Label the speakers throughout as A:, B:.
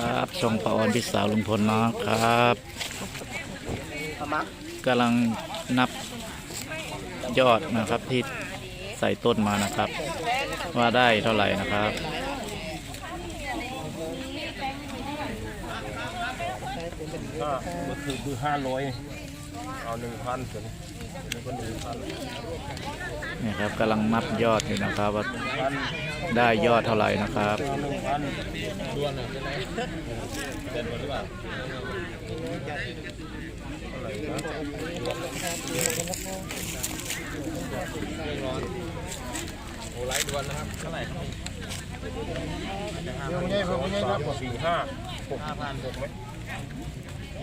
A: ครับช่องปาออนพี่สาวลุงพลนะครับกำลังนับยอดนะครับที่ใส่ต้นมานะครับ ว่าได้เท่าไหร่นะครับ
B: ก็คือคือห้าร้อยเอาหนึ่งพันถึง น
A: นี่ครับกำลังนับยอดอยู่นะครับว่า
B: พัน
A: ได้ยอดเท่าไหร่นะครับ
B: เอาหนึ่งพันด้วนอะเป็นหมดหรือเปล่าเท่าไหร่นะโอ้ไลท์ด้วนนะครับเท่าไหร่เรื่องนี้เรื่องนี้ครับสี่ห้าหกพันหกไหม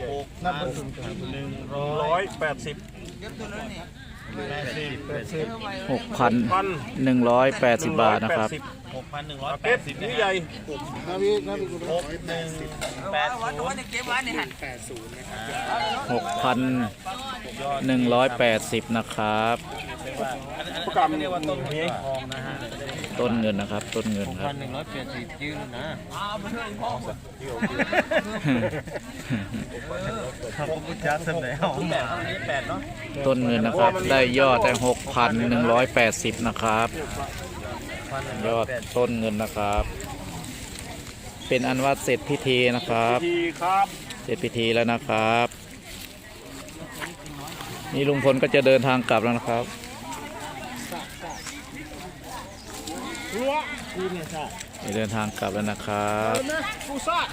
B: หกนับเป็นหนึ่งร้อยแปดสิบ แปดสิบแปดสิบ
A: 6,180บาทนะครับ
B: หกพันหนึ่งร้อยแปดสิบนี่ใหญ่นาวินาวิหกหนึ่งแปดศูนย์
A: 6,180นะครับ
B: ประกาศเรียกว่าต้นเงินทองนะฮะ
A: ต้นเงินนะครับ ต้นเงินค
B: พั
A: รับ
B: นหนึ่งร้อยแปดสิบยืนนะทำกุญจัดเสมอเอาแบบนี้แปดเนาะ
A: ต้นเงินนะครับ ได้ยอดได้6,180นะครับ ยอดต้นเงินนะครับ เป็นอันว่าเสร็จพิธีนะครับ
B: ทีครับ
A: เสร็จพิธีแล้วนะครับ นี่ลุงพลก็จะเดินทางกลับแล้วนะครับ
B: รั้ว
A: จะเดินทางกลับแล้วนะครับ
B: นะปูซาด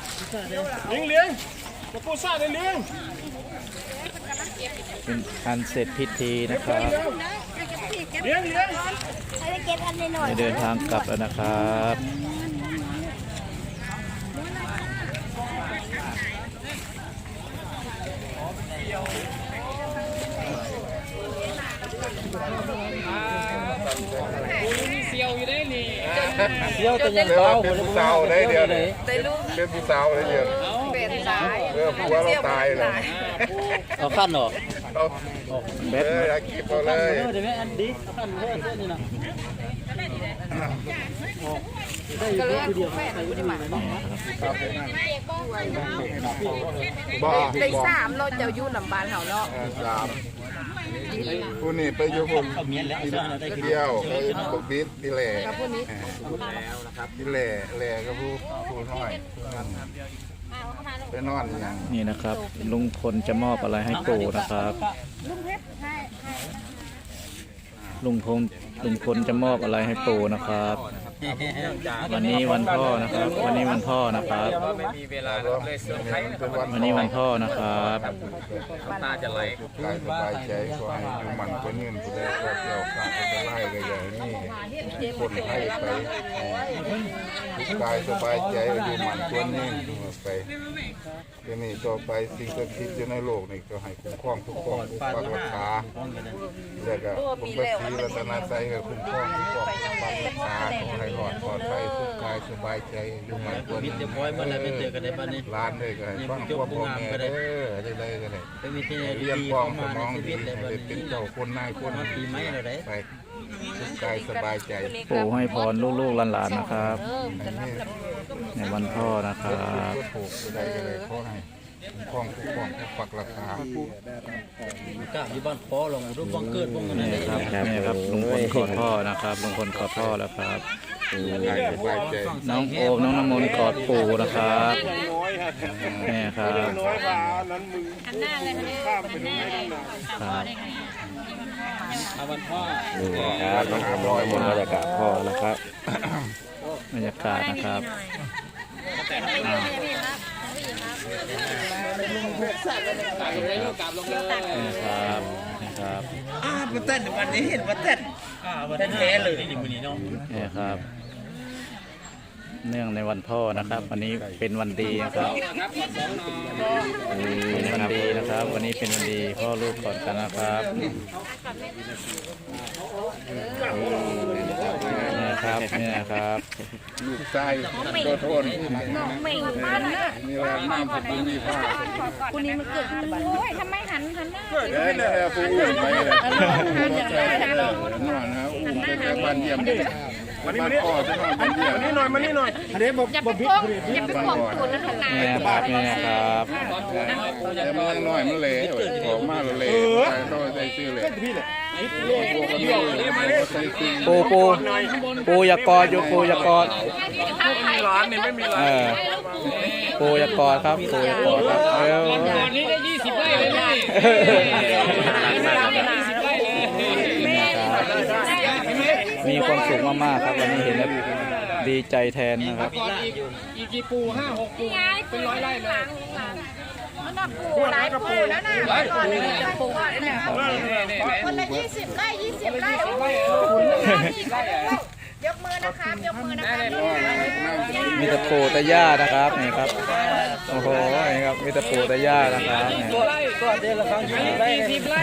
B: เลี้ยงเลี้ยงจะปูซาดเลี้ยง
A: เป็นอันเสร็จพิธีนะครับ
B: เลี้ยงเลี้ยง
C: ให้ไปเก็บอันหน่อย
A: จะเดินทางกลับแล้วนะครับ
B: เที่ยวจะยังเบา
D: เป็นผู้สาวได้เดียวเลยเป็นผู้สาวได้เดียว
C: เป็นสาย
D: เออผัวเราตายเลย
A: เอาขั้นหรอ
D: เรา
A: เบ
D: เอ
A: ส
D: ออยากกินเราเลย
A: เดี๋ยวแม่อันดีขั้นเพื่อนเพื่อนนี่นะ
C: ก็เลยแม่ดูดิมา
D: บ้า
C: ได้สามเราจะอยู่ลำบานเขาเนาะ
D: สาม ผู้นี่ไปอยู่ผมเดียวไปปกบิดที่แหล่
C: กับพวกนี้
D: ที่แหล่แหล่ก็ผู้ผู้น้อยไปนอนอย่าง
A: นี่นะครับ ลุงพลจะมอบอะไรให้ปู่นะครับ ลุงพ ลลุงพลจะมอบอะไรให้ปู่นะครับ วันนี้วันพ่อนะครับ วันนี้วันพ่อนะครับ
B: ไม่มีเวลาเลยเซอร์ไพรส์
D: เป็นวัน
A: วันนี้วันพ่อนะครับ
B: ตาจะไหล
D: กายสบายใจขอให้อยู่มันก็ยืนผู้ใดก็เกี่ยวข้าก็จะไล่ก็อย่างนี้คนไทยไปกายสบายใจอยู่มันตัวนี้ไป เดี๋ยวนี้ต่อไปสิ่งศักดิ์สิทธิ์อยู่ในโลกนี่ก็ให้คุ้มครองคุ้มครองปกปักรักษาแล้วก็ผมก็สีรัตนาใจก็คุ้มครองคุ้มครองปกปักรักษาขอให้รอดปลอดภัยทุกกายสบายใจอยู่มันตัวนี้
E: เรียบร้อยเมื่อไรไม่เจอกันในบ้านนี้
D: ร้านเลยก็ให้ฟังพวกพ่อแม่เด้อได้ได้ก็ได้
E: ไปมีที่ไหน
D: เรียน
E: ดี
D: ควา
E: เข้าม
D: ส
E: มาใน
D: มอง
E: ชี
D: ดี
E: วิตเลย
D: ให้
E: บ้าน
D: ได้เป็น
E: นี้
D: เจ้าคนนายคน
E: มาปีไหมอะไร
D: ไป ทุกกายสบายใจ
A: ปู่ให้พรลูกๆหลานๆนะครับในวันพ่อนะครับ
D: ก็ถูกได้ก็ได้ขอให้คุ้มครองคุ้มครองปกปักรักษา
E: กล้าอยู่บ้านพอลงรูปบังเกิดพวกนั้น
A: นี่
E: เลย
A: ครับนี่ครับลุงพลกอดพ่อนะครับลุงพลกอดพ่อแล้วครับ
D: กายสบายใจ
A: น้องโอมน้องน้ำมนต์กอดปู่นะครับ
B: น้อยฮะ
A: นี่ครับ
B: น้อยกว่านั้นมึงข้ามไปตรงไหนนั่นน่ะ
A: ครับ
D: ครับน้องอมร้อยหมด
A: บรรยากาศพ่อนะครับบรรยากาศนะครับนี่ครับนี่ครับ
E: อ้าประเต้นวันนี้เห็นประเต้นประเต้นแท้เลยนี่มือนี้เนาะ
A: นี่ครับเนื่องในวันพ่อนะครับ วันนี้เป็นวันดีนะครับเป็น วันดีนะครับวันนี้เป็นวันดีพ่อลูกกอดกันนะครับนี่ครับนี่นะครับ
D: ลูกชายตัวทน
C: น้องเหม่งมันน่ะ
D: นี่แหละน้ำผมมีผ้า
C: คนนี้มันเกิดที่บ้านโอ้ยทำไมหันหันหน้า
D: เด้อเนี่ยผู้อื่นไปเลยนอนนะอุ้มไปแต่บ้านเยี่ย ม
B: มานี่มานี่
D: พ่อจะนอนเป็นเยี่ยม
B: มานี่หน่อยมานี่หน่อย
C: อย่าไปพวกอย่าไปพวกตูนนะขนาด
A: นี่นะครับนี่นะครับ
D: แต่มันยังน้อยมันเละเว้ยของมากเลยเละใส่ต้องใส่ซื้อเลยพวกกันไม่เลยใส่ซื้อ
A: ปูปูปูอย่ากอดอยู่ปูอย่ากอด
B: ร้านนี่ไม่มีร้า
A: เอนอปูอย่ากอดครับปูอย่ากอดครับเร็ว
E: นี่ได้ยี่สิบไร่เลยนี่
A: มีความสุขมากๆครับวันนี้เห็นแล้วดีใจแทนนะครับ
E: อีกกี่ปูห้าหกปูเป็นร้อยไร่เลย
C: มันน่ะปูหลายปูแล้วนะก่อนนี้จะปูเนี่ยคนละยี่สิบไร่ยี่สิบไร่โอ้โหยกมือนะครับ ยกมือนะครับ
A: มีแต่ปูแต่ย่านะครับนี่ครับโอ้โหนี่ครับมีแต่ปูแต่ย่านะครับนี่
E: ยี่สิบไร่
C: ยี่สิบไร่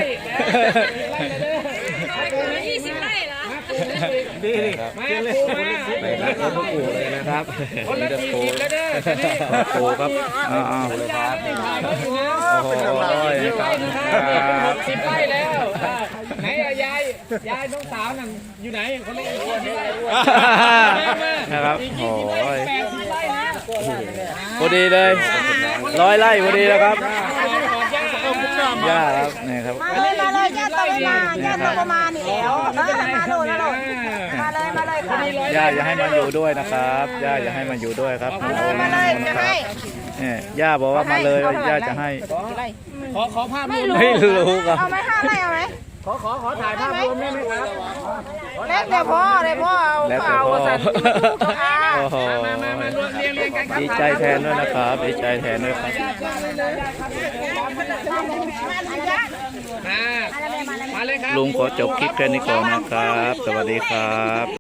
C: เหรอ
A: ครับนี่ครับปูเลยนะครับมีแต่ปูปูครับอ้าวๆโอ้โหนี่ครับครับ
E: สิบไร่แล้วไหนยายยายน้องสาวนั่นอยู่ไหนคนนี้คนนี้
A: นะครับโอ้ย
E: แปดสิบไร่นะ
A: พอดีเลยร้อยไร่พอดีแล้วครับ
E: ก่อน ย่า
A: ย่าครับนี่ครับ
C: มาเลยมาเลยย่าโตมาย่าโตมานี่แล้วเออมาโดนแล้วมาเลยมาเลยค่ะ
A: ย่าอย่าให้มาอยู่ด้วยนะครับย่าอย่าให้มาอยู่ด้วยครับ
C: มาเลยมาเลยจะให้
A: เนี่ยย่าบอกว่ามาเลยย่าจะให้
E: ขอขอภาพรวม
A: ไม่รู้ครับ
C: เอาไหมห้าไร่เอาไหม
E: ขอขอขอถ่ายภาพรวมได้ไหมครับ
C: แล้วแต่พ่อเลยพ่อเอา
A: แล้วแต่
C: เอา
A: พ่อ
C: สัน
A: โอ้โห
E: มามารวมเรียงเรียงกันครับ
A: ดีใจแทนด้วยนะครับดีใจแทนด้วยครับ
E: มามาเลยครับ
A: ลุงขอจบคลิปแค่นี้ก่อนนะครับ สวัสดีครับ